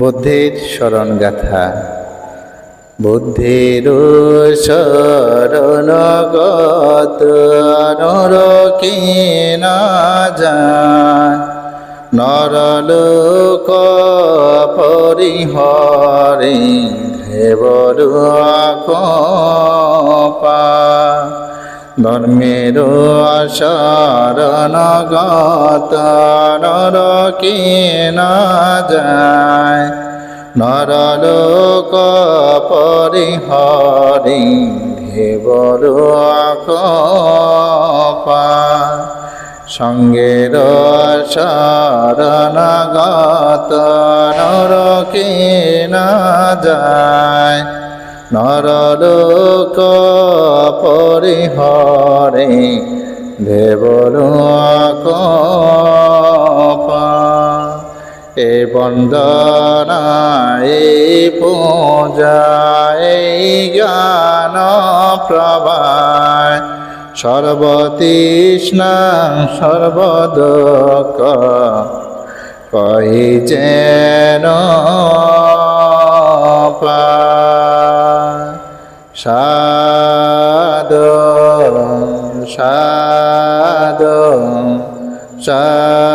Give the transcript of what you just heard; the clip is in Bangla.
বুদ্ধির স্মরণ গাথা বুদ্ধির শরণ গত নরকে না যায়। নরলোক পরিহরে ধেবর পা ধর্মের শরণ গত নরকে না যায়? নরলোক পরিহরি ধেবর পা সঙ্গের শরণগত নরকে না যায়? নরলোক পরিহরে পা এ বন্দনা পূজা জ্ঞান প্রভায় সর্বতৃষ্ণা সর্বদক কহি যেন পায়। সাধু সাধু সাধু।